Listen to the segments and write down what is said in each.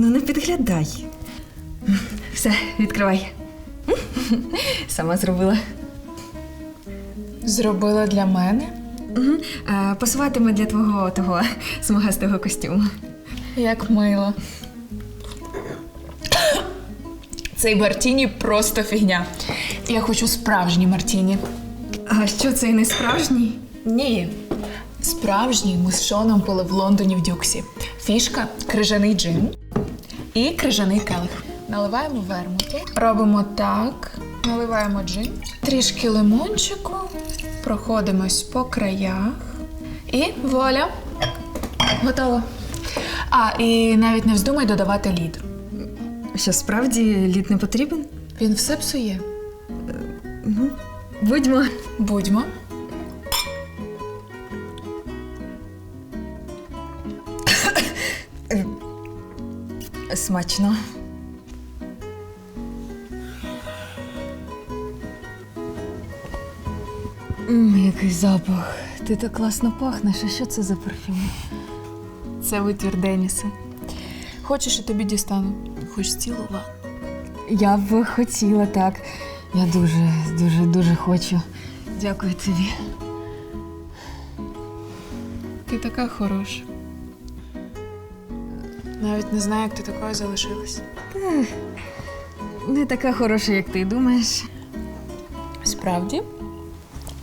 Ну, не підглядай. Все, відкривай. Сама зробила. Зробила для мене. Угу. А, пасуватиме для твого того смугастого костюму. Як мило. Цей мартіні просто фігня. Я хочу справжній мартіні. А що цей не справжній? Ні. Справжній ми з Шоном пили в Лондоні в Дюксі. Фішка крижаний джин і крижаний келих. Наливаємо вермуту. Робимо так. Наливаємо джин. Трішки лимончику. Проходимось по краях. І вуаля. Готово. А, і навіть не вздумай додавати лід. Що справді лід не потрібен? Він все псує. Ну, будьмо. Будьмо. Смачно. М, який запах. Ти так класно пахнеш. А що це за парфюм? Це витвір Деніса. Хочеш, я тобі дістану? Хоч цілу ванну. Я б хотіла так. Я дуже, дуже, дуже хочу. Дякую тобі. Ти така хороша. Навіть не знаю, як ти такою залишилась. Не така хороша, як ти думаєш. Справді?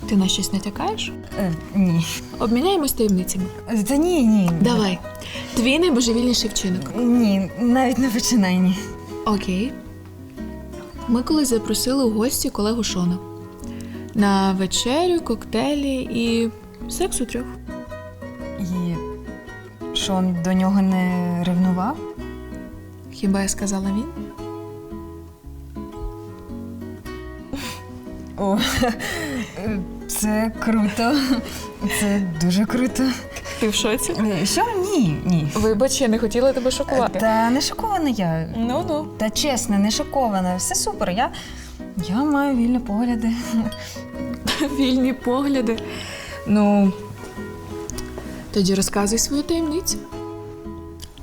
Ти на щось натякаєш? Е, ні. Обміняємось таємницями. Та ні, ні. Давай. Твій найбожевільніший вчинок. Ні, навіть не починай ні. Окей. Ми колись запросили у гості колегу Шона. На вечерю, коктейлі і секс у трьох. І Шон до нього не ревнував? Хіба я сказала він? О, це круто. Це дуже круто. Ти в шоці? Е, Що? Ні, ні. Вибач, я не хотіла тебе шокувати. Та не шокована я. Ну ну. Та чесно, не шокована. Все супер. Я, я маю вільні погляди. Вільні погляди. Ну. Тоді розказуй свою таємницю.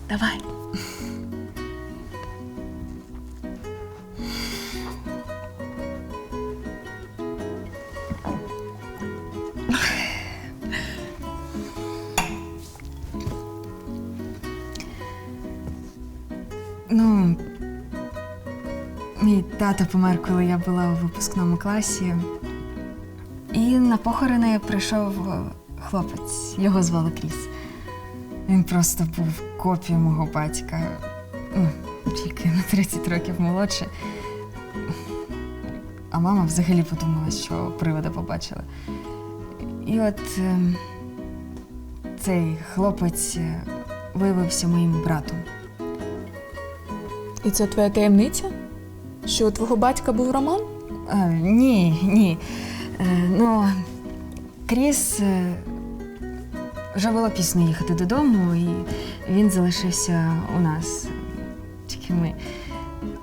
Давай. Ну, мій тато помер, коли я була у випускному класі. І на похорони прийшов хлопець. Його звали Кріс. Він просто був копією мого батька. Ну, тільки на 30 років молодше. А мама взагалі подумала, що привода побачила. І от ем, цей хлопець е, виявився моїм братом. І це твоя таємниця? Що у твого батька був роман? А, ні, ні. Е, ну, Кріс е, вже було пізно їхати додому, і він залишився у нас. Тільки ми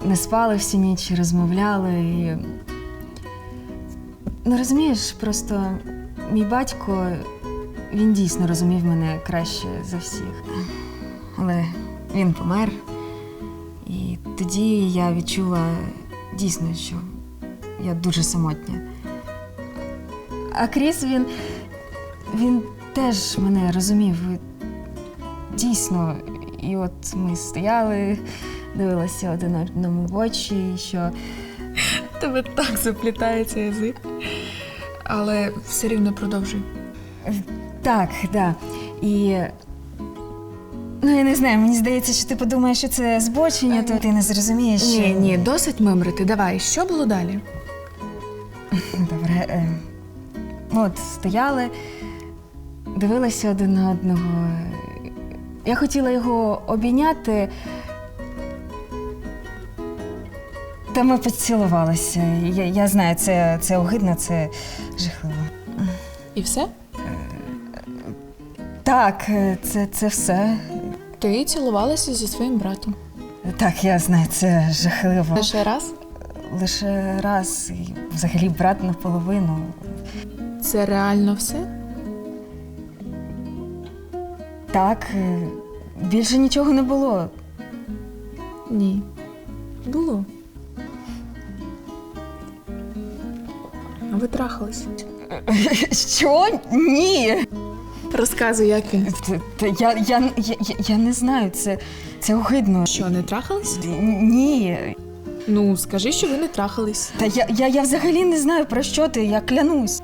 не спали всю ніч, розмовляли. І... Ну, розумієш, просто мій батько він дійсно розумів мене краще за всіх. Але він помер. І тоді я відчула дійсно, що я дуже самотня. А Кріс, він, він теж мене розумів. Дійсно, і от ми стояли, дивилися один одному в очі, і що Тебе так заплітається язик. Але все рівно продовжуй. так, да. І. Ну, я не знаю, мені здається, що ти подумаєш, що це збочення, то ти не зрозумієш. що- Ні, ні, досить мимрити. Давай, що було далі? Добре. Е, от стояли, дивилися один на одного. Я хотіла його обійняти. Та ми поцілувалися. Я, я знаю, це, це огидно, це жахливо. І все? Так, це, це все. Ти цілувалася зі своїм братом. Так, я знаю, це жахливо. Лише раз? Лише раз, і взагалі брат наполовину. Це реально все? Так, е, більше нічого не було. Ні. Було. А ви трахались? Що? Ні. Розказуй, як він. Та- я, я, я, я не знаю, це, це огидно. Що, не трахались? Ні. Ну, скажи, що ви не трахались. Та я, я, я взагалі не знаю про що ти, я клянусь.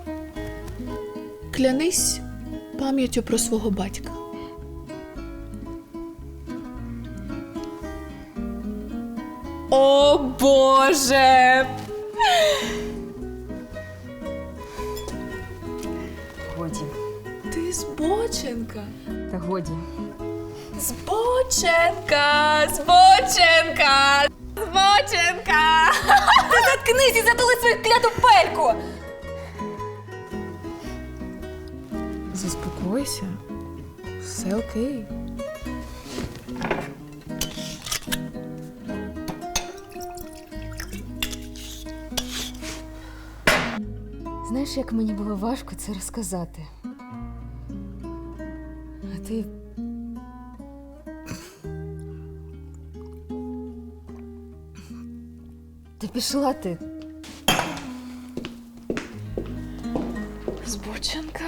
Клянись пам'яттю про свого батька. О Боже! Годі. Ти збоченка. Та годі. Збоченка! Збоченка! Збоченка! Ти заткнись і затули свою кляту пельку! Заспокойся. Все окей. Знаєш, як мені було важко це розказати. А ти. Ти пішла ти. Збоченка.